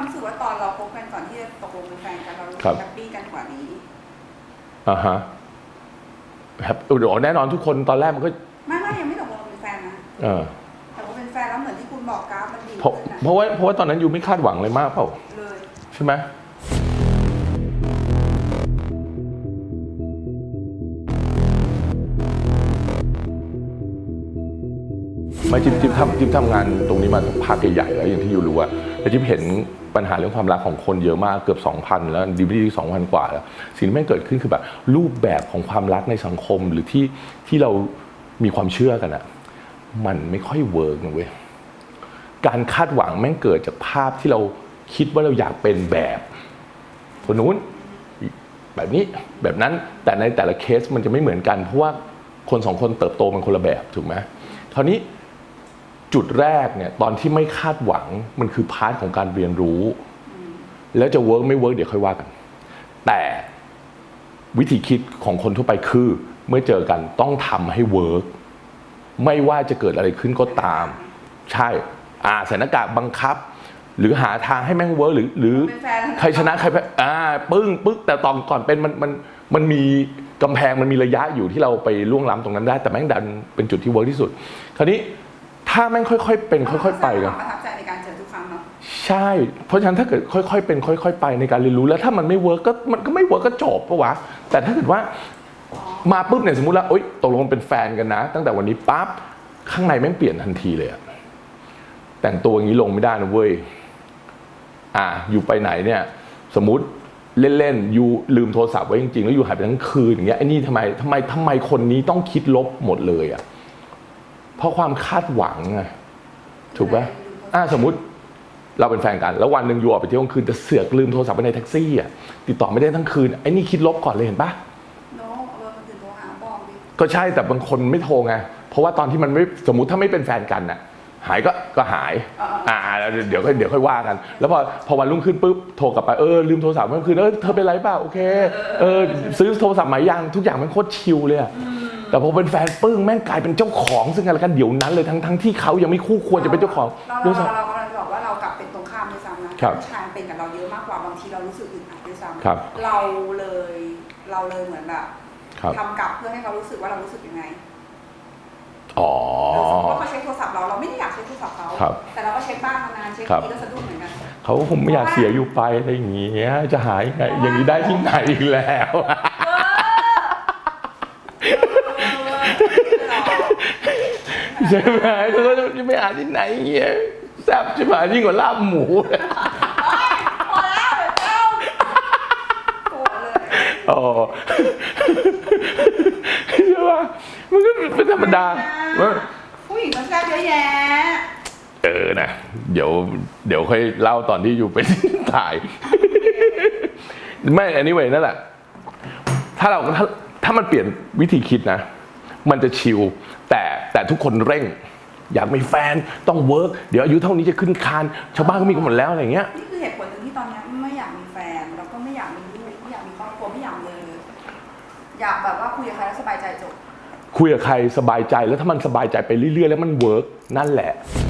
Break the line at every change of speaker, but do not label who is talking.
ความรู้สึกว่าตอนเราคบกันก่อนที่จะตกลงเป็นแฟนกันเรารู้สึ
ครั
ก
บ
แฮปปี้กันกว่านี้
อ่าฮะครับเดี๋ยวแน่นอนทุกคนตอนแรกมันก็
ไม่ไม่ยังไม่ตกลงเป็นแฟนนะ
เออ
แต่ว่าเป็นแฟนแล้วเหมือนที่คุณบอกกราฟมันดี
เพราะ
ขึ้นนะ
เพราะว่าเพราะว่าตอนนั้นยูไม่คาดหวังเลยมากเปล่า
เลย
ใช่ไหมไมาจิ๊บจิ๊บทำจิ๊บทำงานตรงนี้มาสักพักใหญ่ๆแล้วอย่างที่ยูรู้ว่า แต่จิ๊บเห็นปัญหาเรื่องความรักของคนเยอะมากเกือบ 2,000 แล้วดีวีดีสองพันกว่าแล้วสิ่งที่แม่งเกิดขึ้นคือแบบรูปแบบของความรักในสังคมหรือที่ที่เรามีความเชื่อกันอะมันไม่ค่อยเวิร์กนะเว้ยการคาดหวังแม่งเกิดจากภาพที่เราคิดว่าเราอยากเป็นแบบคนนู้นแบบนี้แบบนั้นแต่ในแต่ละเคสมันจะไม่เหมือนกันเพราะว่าคนสองคนเติบโตมันคนละแบบถูกไหมคราวนี้ จุดแรกเนี่ยตอนที่ไม่คาดหวังมันคือพาร์ทของการเรียนรู้ แล้วจะเวิร์กไม่เวิร์กเดี๋ยวค่อยว่ากัน แต่วิธีคิดของคนทั่วไปคือ เมื่อเจอกันต้องทำให้เวิร์กไม่ว่าจะเกิดอะไรขึ้นก็ตาม ใช่อ่าใส่หน้ากากบังคับ หรือหาทางให้แม่งเวิร์กหรือหรือ
เป็นแฟน
ใครชนะใครแพ้อ่าปึ้งปึ๊กแต่ตอนก่อนเป็นมันมันมันมีกำแพงมันมีระยะอยู่ที่เราไปล่วงล้ำตรงนั้นได้ แต่แม่งดันเป็นจุดที่เวิร์กที่สุด คราวนี้ ถ้าแม่งค่อยๆ เป็นค่อย ๆ ไป
กั
กันน
ประทับใจในการเจอทุกครั้งเนาะ
ใช่ เพราะฉะนั้นถ้าเกิดค่อยๆ เป็นค่อย ๆ ไปในการเรียนรู้แล้วถ้ามันไม่เวิร์กก็มันก็ไม่เวิร์กก็จบปะวะ แต่ถ้าเกิดว่ามาปุ๊บเนี่ยสมมติแล้วโอ๊ยตกลงเป็นแฟนกันนะ ตั้งแต่วันนี้ปั๊บข้างในแม่งเปลี่ยนทันทีเลยอะแต่งตัวอย่างนี้ลงไม่ได้นะเว้ยอ่าอยู่ไปไหนเนี่ย สมมติเล่นๆอยู่ลืมโทรศัพท์ไว้จริงๆแล้วอยู่หายไปทั้งคืนอย่างเงี้ยไอ้นี่ทำไมทำไมทำไมคนนี้ต้องคิดลบหมดเลยอะ เพราะความคาดหวังไงถูกปะอ่าสมมติเราเป็นแฟนกัน แล้ววันหนึ่งอยู่ออกไปเที่ยวกลางคืนแต่เสือกลืมโทรศัพท์ไว้ในแท็กซี่อะติดต่อไม่ได้ทั้งคืนไอ้นี่คิดลบก่อนเลยเห็นปะ
โน้เออมันคือโทรหาบอกดิ
ก็ใช่แต่บางคนไม่โทรไงเพราะว่าตอนที่มันไม่สมมติถ้าไม่เป็นแฟนกันน่ะหายก็ก็หายอ่าแล้วเดี๋ยวค่อยเดี๋ยวค่อยว่ากัน แล้วพอพอวันรุ่งขึ้นปุ๊บโทรกลับไปเออลืมโทรศัพท์เมื่อคืนเออเธอเป็นไรเปล่าโอเคเออซื้อโทรศัพท์ใหม่ยังทุกอย่างมันโคตรชิลเลยอะ แต่พอเป็นแฟนปึ้งแม่งกลายเป็นเจ้าของซึ่งกันและกันเดี๋ยวนั้นเลยทั้งทั้งที่เขายังไม่คู่ควรจะเป็นเจ้าของ
เรา
ด้วย
เรา
ซ้ำ
เรากำลังจะบอกว่าเรากลับเป็นตรงข้ามด้วยซ้ำนะครับผู้ชายเป็นกับเราเยอะมากกว่าบางทีเรารู้สึกอึดอัดด้วยซ้ำ
ครับ
เราเลยเราเลยเหมือนแบบ
ครับ
ทำกลับเพื่อให้เขารู้สึกว่าเรารู้สึกยังไง
อ๋อ
เออสมมติว่าเขาเช็คโทรศัพท์เราเราไม่ได้อยากเช็คโทรศัพท์เขา
ครับ
แต่เราก็เช็คบ้างนานๆเช็ค
ครับ
ทีก็สะดุ้งเหมือนกัน
เขาก็คงไม่อยากเสียอยู่ไปอะไรอย่างเงี้ยจะหายงไงอย่างนี้ได้ที่ไหนอีกแล้ว ใช่ไหมเขาก็จะไม่อ่านที่ไหนเงี้ยแซ่บใช่ไหมยิ่งกว่าลาบหมู
พอแล้วเจ้าโกรธเลย
อ๋อใช่ป่ะมันก็เป็นธรรมดาว่า
ผู้หญิงมันแซ่บเยอะแยะ
เออนะ เดี๋ยว เดี๋ยวค่อยเล่าตอนที่อยู่เป็น ถ่าย ไม่อันนี้เว้ยนั่นแหละ ถ้าเราถ้าถ้ามันเปลี่ยนวิธีคิดนะ มันจะชิลแต่ แต่ทุกคนเร่ง อยากมีแฟนต้องเวิร์กเดี๋ยวอายุเท่านี้จะขึ้นคานชาวบ้านก็มีกันหมดแล้วอะไรเงี้ย
นี่คือเหตุผลหนึ่งที่ตอนเนี้ยไม่อยากมีแฟน แล้วก็ไม่อยากมีลูกไม่อยากมีครอบครัวไม่อยากเลยเลย อยากแบบว่าคุยกับใครแล้วสบายใจจบ
คุยกับใครสบายใจแล้วถ้ามันสบายใจไปเรื่อยๆ แล้วมันเวิร์กนั่นแหละ
อ